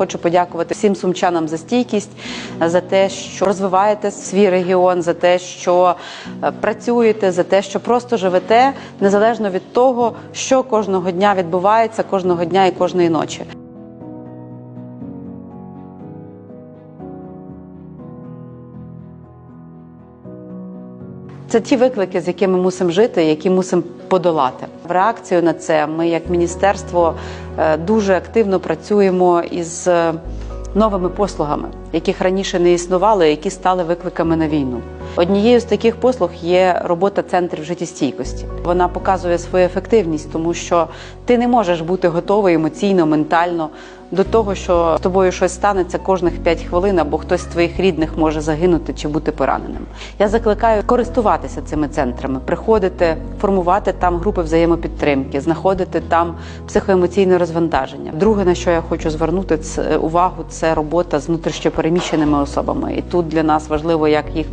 Хочу подякувати всім сумчанам за стійкість, за те, що розвиваєте свій регіон, за те, що е, працюєте, за те, що просто живете незалежно від того, що кожного дня відбувається, кожного дня і кожної ночі. Це ті виклики, з якими мусимо жити, які мусимо подолати. В реакцію на це ми, як міністерство, е, дуже активно працюємо із е, новими послугами, яких раніше не існувало, які стали викликами на війну. Однією з таких послуг є робота центрів життєстійкості. Вона показує свою ефективність, тому що ти не можеш бути готовий емоційно, ментально до того, що з тобою щось станеться кожних 5 хвилин, або хтось з твоїх рідних може загинути чи бути пораненим. Я закликаю користуватися цими центрами, приходити, формувати там групи взаємопідтримки, знаходити там психоемоційне розвантаження. Друге, на що я хочу звернути увагу, це робота з внутрішньопереміщеними особами. І тут для нас важливо як їх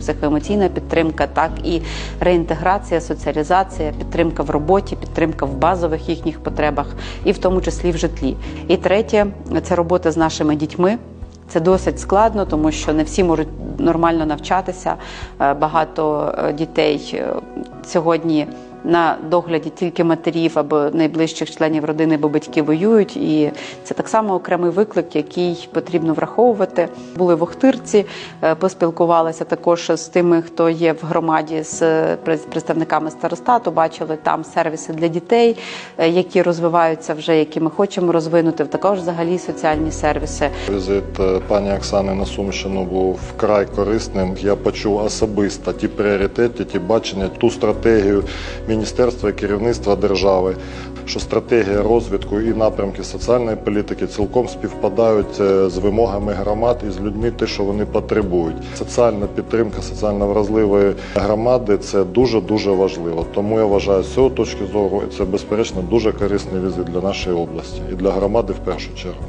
психоемоційна підтримка, так і реінтеграція, соціалізація, підтримка в роботі, підтримка в базових їхніх потребах, і в тому числі в житлі. І третє це робота з нашими дітьми. Це досить складно, тому що не всі можуть нормально навчатися. Е, Багато е, дітей е, сьогодні на догляді тільки матерів або найближчих членів родини, бо батьки воюють. І це так само окремий виклик, який потрібно враховувати. Були в Охтирці, е, поспілкувалися також з тими, хто є в громаді з е, представниками старостату. Бачили там сервіси для дітей, е, які розвиваються вже, які ми хочемо розвинути. Також взагалі соціальні сервіси. Візит пані Оксани на Сумщину був вкрай корисним. Я почув особисто ті пріоритети, ті бачення, ту стратегію міністерства і керівництва держави, що стратегія розвитку і напрямки соціальної політики цілком співпадають е, з вимогами громад і з людьми, те, що вони потребують. Соціальна підтримка соціально вразливої громади це дуже дуже важливо. Тому я вважаю, з цього точки зору це безперечно дуже корисний візит для нашої області і для громади в першу чергу.